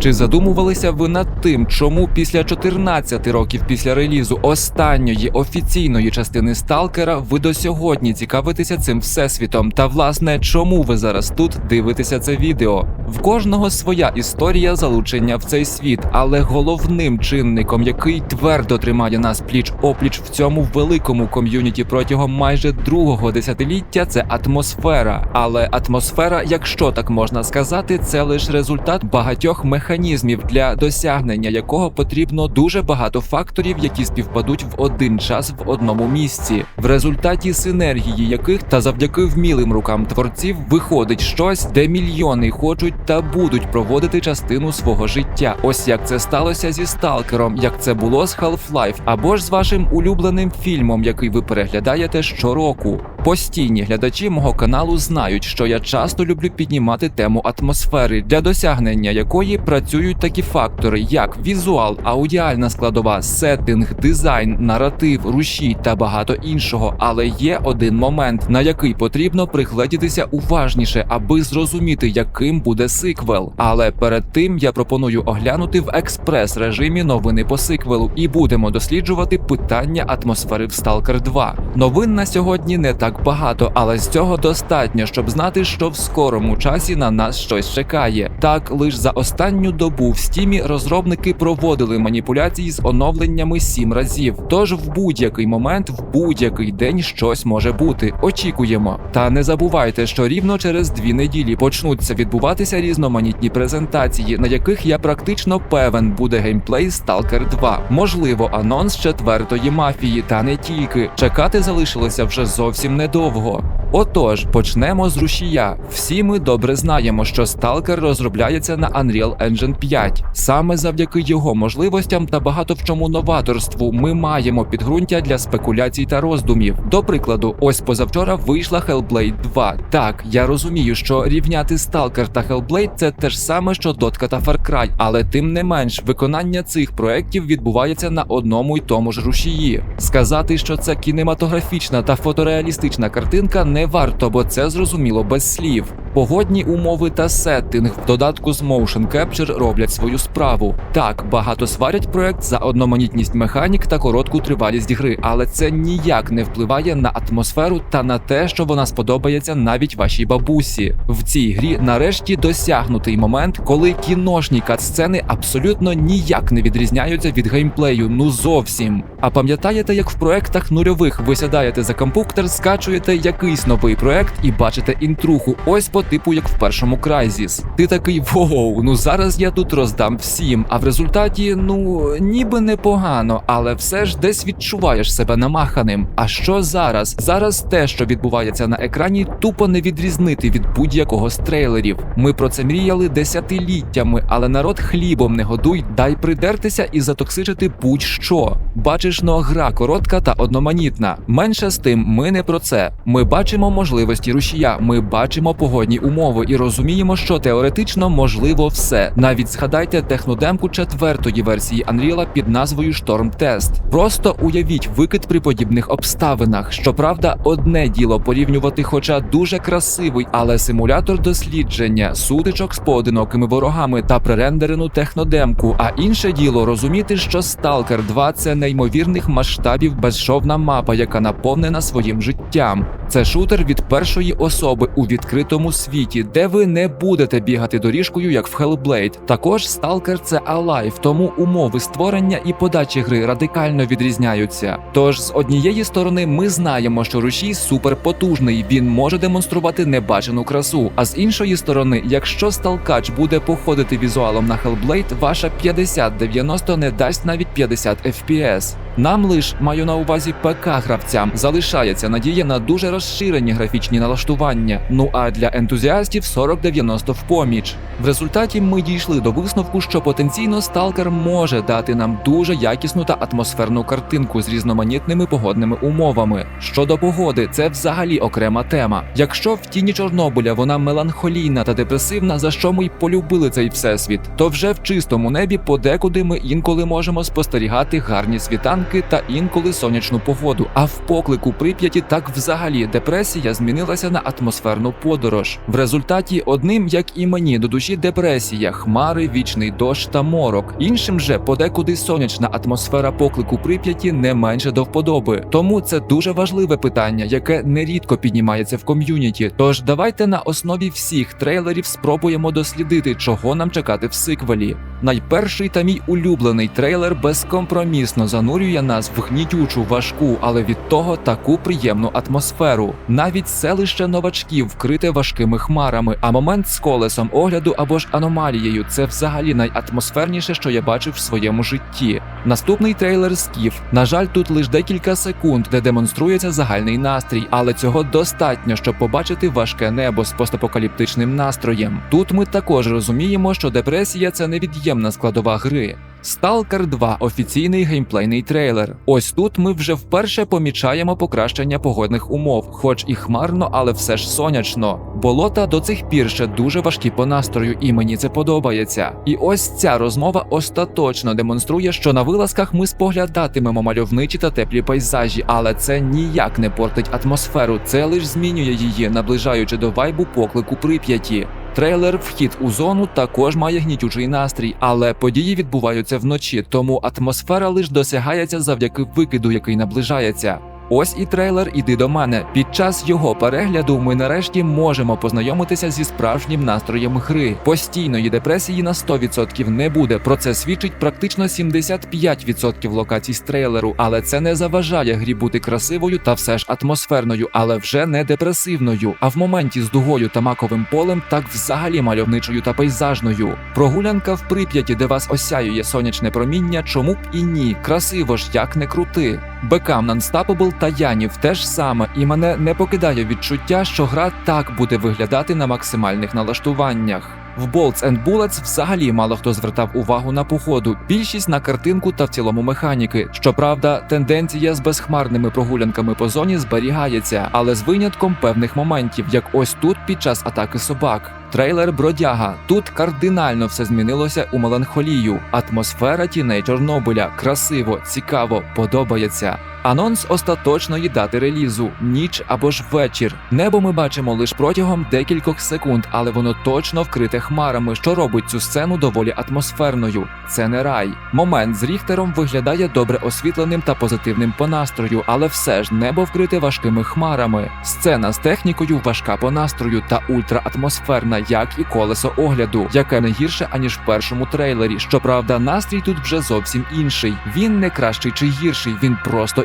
Чи задумувалися ви над тим, чому після 14 років після релізу останньої офіційної частини Сталкера ви до сьогодні цікавитеся цим всесвітом? Та власне, чому ви зараз тут дивитеся це відео? В кожного своя історія залучення в цей світ, але головним чинником, який твердо тримає нас пліч опліч в цьому великому ком'юніті протягом майже другого десятиліття, це атмосфера. Але атмосфера, якщо так можна сказати, це лише результат багатьох механізмів, для досягнення якого потрібно дуже багато факторів, які співпадуть в один час в одному місці. В результаті синергії яких та завдяки вмілим рукам творців виходить щось, де мільйони хочуть та будуть проводити частину свого життя. Ось як це сталося зі сталкером, як це було з Half-Life, або ж з вашим улюбленим фільмом, який ви переглядаєте щороку. Постійні глядачі мого каналу знають, що я часто люблю піднімати тему атмосфери, для досягнення якої працюють такі фактори, як візуал, аудіальна складова, сеттинг, дизайн, наратив, рушій та багато іншого. Але є один момент, на який потрібно пригледітися уважніше, аби зрозуміти, яким буде сиквел. Але перед тим я пропоную оглянути в експрес режимі новини по сиквелу і будемо досліджувати питання атмосфери в Stalker 2. Новин на сьогодні не так багато, але з цього достатньо, щоб знати, що в скорому часі на нас щось чекає. Так, лише за останню добу в стімі розробники проводили маніпуляції з оновленнями сім разів. Тож в будь-який момент, в будь-який день щось може бути. Очікуємо. Та не забувайте, що рівно через дві неділі почнуться відбуватися різноманітні презентації, на яких я практично певен буде геймплей Stalker 2. Можливо, анонс четвертої мафії, та не тільки. Чекати залишилося вже зовсім недовго. Отож, почнемо з рушія. Всі ми добре знаємо, що Stalker розробляється на Unreal Engine 5. Саме завдяки його можливостям та багато в чому новаторству ми маємо підґрунтя для спекуляцій та роздумів. До прикладу, ось позавчора вийшла Hellblade 2. Так, я розумію, що рівняти Stalker та Hellblade – це те ж саме, що Дотка та Far Cry, але тим не менш, виконання цих проєктів відбувається на одному й тому ж рушії. Сказати, що це кінематографічна та фотореалістична картинка, не варто, бо це зрозуміло без слів. Погодні умови та сеттинг в додатку з Motion Capture роблять свою справу. Так, багато сварять проект за одноманітність механік та коротку тривалість гри, але це ніяк не впливає на атмосферу та на те, що вона сподобається навіть вашій бабусі. В цій грі нарешті досягнутий момент, коли кіношні катсцени абсолютно ніяк не відрізняються від геймплею, ну зовсім. А пам'ятаєте, як в проектах нульових ви сідаєте за компуктер, скачуєте якийсь новий проект і бачите інтруху, ось по типу як в першому Crysis. Ти такий воу, ну зараз я тут роздам всім. А в результаті, ну ніби непогано, але все ж десь відчуваєш себе намаханим. А що зараз? Зараз те, що відбувається на екрані, тупо не відрізнити від будь-якого з трейлерів. Ми про це мріяли десятиліттями, але народ хлібом не годуй, дай придертися і затоксичити будь-що. Бачиш, но гра коротка та одноманітна. Менше з тим, ми не про це. Ми бачимо можливості рушія, ми бачимо погодні умови і розуміємо, що теоретично можливо все. Навіть згадайте технодемку четвертої версії Unreal під назвою Storm Test. Просто уявіть викид при подібних обставинах. Щоправда, одне діло порівнювати, хоча дуже красивий, але симулятор дослідження, сутичок з поодинокими ворогами та пререндерену технодемку. А інше діло розуміти, що Stalker 2 це неймовірних масштабів безшовна мапа, яка наповнена своїм життям. Це шутер від першої особи у відкритому світі, де ви не будете бігати доріжкою, як в Hellblade. Також Stalker – це Alive, тому умови створення і подачі гри радикально відрізняються. Тож з однієї сторони ми знаємо, що рушій суперпотужний, він може демонструвати небачену красу. А з іншої сторони, якщо сталкач буде походити візуалом на Hellblade, ваша 50-90 не дасть навіть 50 FPS. Нам лиш маю на увазі ПК гравцям залишається надія на дуже розширені графічні налаштування. Ну а для ентузіастів 4090 в поміч. В результаті ми дійшли до висновку, що потенційно сталкер може дати нам дуже якісну та атмосферну картинку з різноманітними погодними умовами. Щодо погоди, це взагалі окрема тема. Якщо в тіні Чорнобиля вона меланхолійна та депресивна, за що ми й полюбили цей всесвіт, то вже в чистому небі подекуди ми інколи можемо спостерігати гарні світанки та інколи сонячну погоду. А в поклику Прип'яті так взагалі депресія змінилася на атмосферну подорож. В результаті одним, як і мені, до душі депресія, хмари, вічний дощ та морок. Іншим же подекуди сонячна атмосфера поклику Прип'яті не менше до вподоби. Тому це дуже важливе питання, яке нерідко піднімається в ком'юніті. Тож давайте на основі всіх трейлерів спробуємо дослідити, чого нам чекати в сиквелі. Найперший та мій улюблений трейлер безкомпромісно занурює нас в гнітючу, важку, але від того таку приємну атмосферу. Навіть селище новачків вкрите важкими хмарами, а момент з колесом огляду або ж аномалією це взагалі найатмосферніше, що я бачив в своєму житті. Наступний трейлер Скіф. На жаль, тут лише декілька секунд, де демонструється загальний настрій, але цього достатньо, щоб побачити важке небо з постапокаліптичним настроєм. Тут ми також розуміємо, що депресія це невід'ємна складова гри. Stalker 2 – офіційний геймплейний трейлер. Ось тут ми вже вперше помічаємо покращення погодних умов, хоч і хмарно, але все ж сонячно. Болота до цих пір ще дуже важкі по настрою, і мені це подобається. І ось ця розмова остаточно демонструє, що на вилазках ми споглядатимемо мальовничі та теплі пейзажі, але це ніяк не портить атмосферу, це лише змінює її, наближаючи до вайбу поклику Прип'яті. Трейлер Вхід у зону також має гнітючий настрій, але події відбуваються вночі, тому атмосфера лише досягається завдяки викиду, який наближається. Ось і трейлер Іди до мене. Під час його перегляду ми нарешті можемо познайомитися зі справжнім настроєм гри. Постійної депресії на 100% не буде. Про це свідчить практично 75% локацій з трейлеру, але це не заважає грі бути красивою та все ж атмосферною, але вже не депресивною. А в моменті з дугою та маковим полем так взагалі мальовничою та пейзажною. Прогулянка в Прип'яті, де вас осяює сонячне проміння, чому б і ні. Красиво ж як не крути. Бекам Unstoppable та Янів теж саме, і мене не покидає відчуття, що гра так буде виглядати на максимальних налаштуваннях. В Bolts and Bullets взагалі мало хто звертав увагу на походу, більшість на картинку та в цілому механіки. Щоправда, тенденція з безхмарними прогулянками по зоні зберігається, але з винятком певних моментів, як ось тут під час атаки собак. Трейлер Бродяга. Тут кардинально все змінилося у меланхолію. Атмосфера тіней Чорнобиля. Красиво, цікаво, подобається. Анонс остаточної дати релізу ніч або ж вечір. Небо ми бачимо лише протягом декількох секунд, але воно точно вкрите хмарами, що робить цю сцену доволі атмосферною. Це не рай. Момент з Ріхтером виглядає добре освітленим та позитивним по настрою, але все ж небо вкрите важкими хмарами. Сцена з технікою важка по настрою та ультраатмосферна, як і колесо огляду, яке не гірше аніж в першому трейлері. Щоправда, настрій тут вже зовсім інший. Він не кращий чи гірший, він просто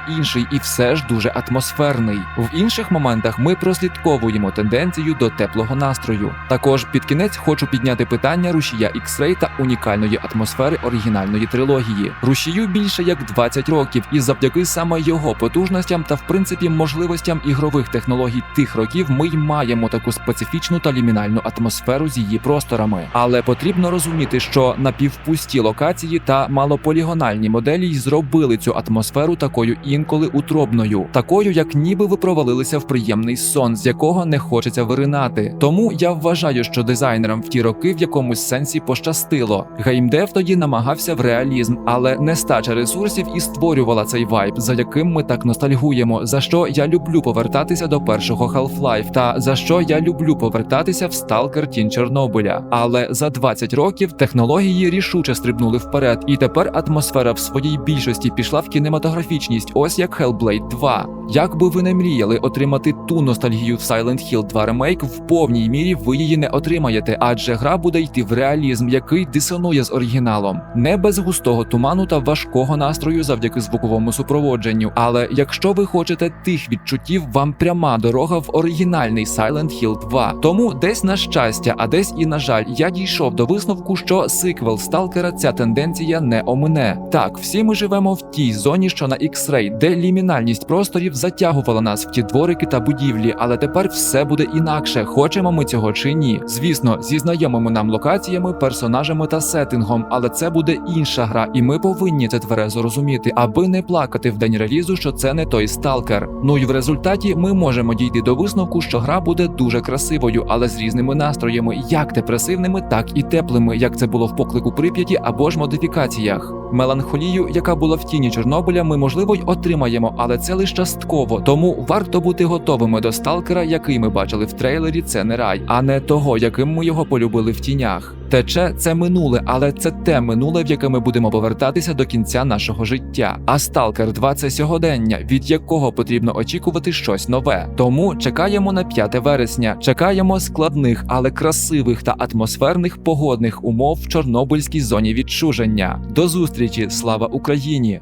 і все ж дуже атмосферний. В інших моментах ми прослідковуємо тенденцію до теплого настрою. Також під кінець хочу підняти питання рушія X-Ray та унікальної атмосфери оригінальної трилогії. Рушію більше як 20 років, і завдяки саме його потужностям та в принципі можливостям ігрових технологій тих років ми й маємо таку специфічну та лімінальну атмосферу з її просторами. Але потрібно розуміти, що напівпусті локації та малополігональні моделі й зробили цю атмосферу такою інколи утробною, такою, як ніби ви провалилися в приємний сон, з якого не хочеться виринати. Тому я вважаю, що дизайнерам в ті роки в якомусь сенсі пощастило. Геймдев тоді намагався в реалізм, але нестача ресурсів і створювала цей вайб, за яким ми так ностальгуємо. За що я люблю повертатися до першого Half-Life, та за що я люблю повертатися в Stalker Тінь Чорнобиля. Але за 20 років технології рішуче стрибнули вперед, і тепер атмосфера в своїй більшості пішла в кінематографічність, ось як Hellblade 2. Як би ви не мріяли отримати ту ностальгію в Silent Hill 2 ремейк, в повній мірі ви її не отримаєте, адже гра буде йти в реалізм, який дисонує з оригіналом, не без густого туману та важкого настрою завдяки звуковому супроводженню. Але якщо ви хочете тих відчуттів, вам пряма дорога в оригінальний Silent Hill 2. Тому десь на щастя, а десь і на жаль, я дійшов до висновку, що сиквел Сталкера ця тенденція не омине. Так, всі ми живемо в тій зоні, що на X-Ray, де лімінальність просторів затягувала нас в ті дворики та будівлі, але тепер все буде інакше, хочемо ми цього чи ні. Звісно, зі знайомими нам локаціями, персонажами та сеттингом, але це буде інша гра, і ми повинні це тверезо розуміти, аби не плакати в день релізу, що це не той сталкер. Ну і в результаті ми можемо дійти до висновку, що гра буде дуже красивою, але з різними настроями, як депресивними, так і теплими, як це було в поклику Прип'яті або ж модифікаціях. Меланхолію, яка була в тіні Чорнобиля, ми можливо й отримаємо, але це лише частково. Тому варто бути готовими до сталкера, який ми бачили в трейлері. Це не рай, а не того, яким ми його полюбили в тінях. Тече це минуле, але це те минуле, в яке ми будемо повертатися до кінця нашого життя. А Сталкер 2 – це сьогодення, від якого потрібно очікувати щось нове. Тому чекаємо на 5 вересня. Чекаємо складних, але красивих та атмосферних погодних умов в Чорнобильській зоні відчуження. До зустрічі! Слава Україні!